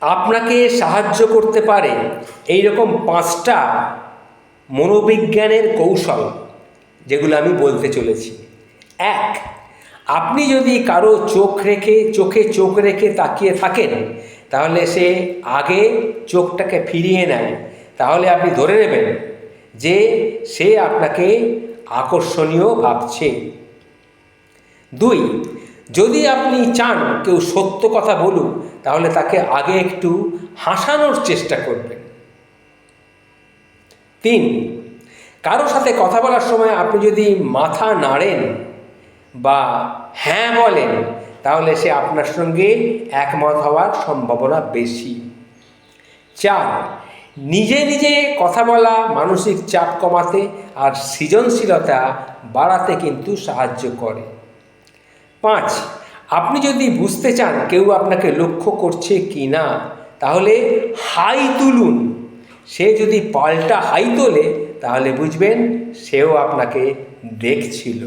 আপনাকে সাহায্য করতে পারে এই রকম পাঁচটা মনোবিজ্ঞানের কৌশল যেগুলো আমি বলতে চলেছি। এক, আপনি যদি কারও চোখ রেখে, চোখে চোখ রেখে তাকিয়ে থাকেন, তাহলে সে আগে চোখটাকে ফিরিয়ে নেয়। তাহলে আপনি ধরে নেবেন যে সে আপনাকে আকর্ষণীয় ভাবছে। দুই যদি আপনি চান কেউ সত্য কথা বলুক, তাহলে তাকে আগে একটু হাসানোর চেষ্টা করবেন। তিন কারও সাথে কথা বলার সময় আপনি যদি মাথা নাড়েন বা হ্যাঁ বলেন, তাহলে সে আপনার সঙ্গে একমত হওয়ার সম্ভাবনা বেশি। চার, নিজে নিজে কথা বলা মানসিক চাপ কমাতে আর সৃজনশীলতা বাড়াতে কিন্তু সাহায্য করে। পাঁচ। আপনি যদি বুঝতে চান কেউ আপনাকে লক্ষ্য করছে কি না তাহলে হাই তুলুন। সে যদি পাল্টা হাই তোলে, তাহলে বুঝবেন সেও আপনাকে দেখছিল।